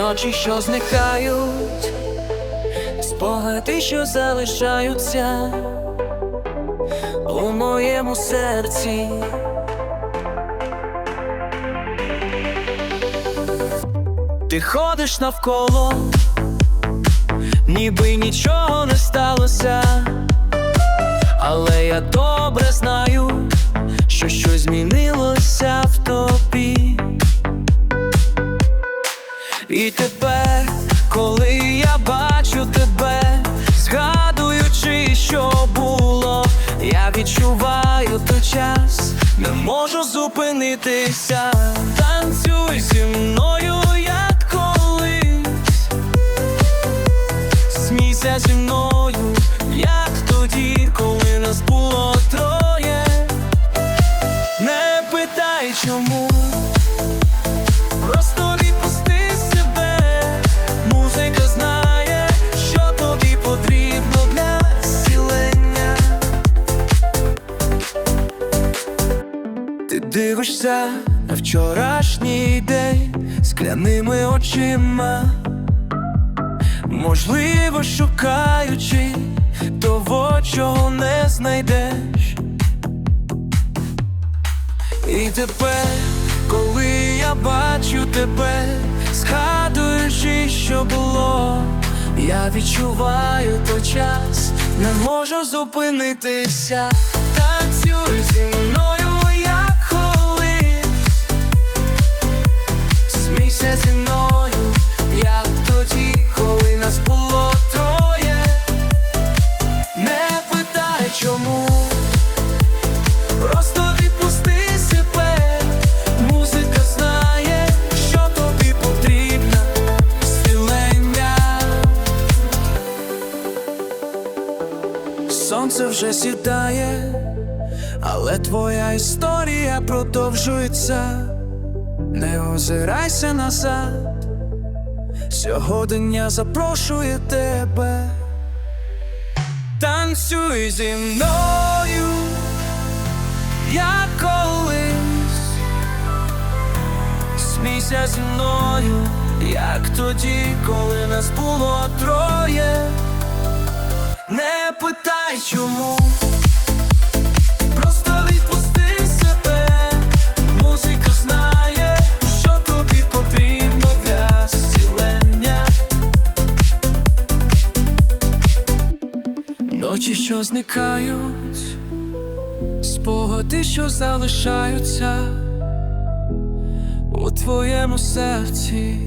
ночі, що зникають, спогади, що залишаються у моєму серці. Ти ходиш навколо, ніби нічого не сталося, але я добре знаю, І тепер, коли я бачу тебе, згадуючи, що було, я відчуваю той час, не можу зупинитися. Танцюй зі мною, як колись, смійся зі мною, як тоді, коли нас було троє. Не питай чому. Дивишся на вчорашній день скляними очима, можливо, шукаючи того, чого не знайдеш. І тепер, коли я бачу тебе, згадуючи, що було, я відчуваю той час, не можу зупинитися. Танцюй зі мною, чому. Просто відпусти себе, музика знає, що тобі потрібно зцілення. Сонце вже сідає, але твоя історія продовжується. Не озирайся назад, сьогодення запрошує тебе. Танцюй зі мною як колись, смійся зі мною, як тоді, коли нас було троє. Не питай чому, Ночі, що зникають спогади, що залишаються у твоєму серці.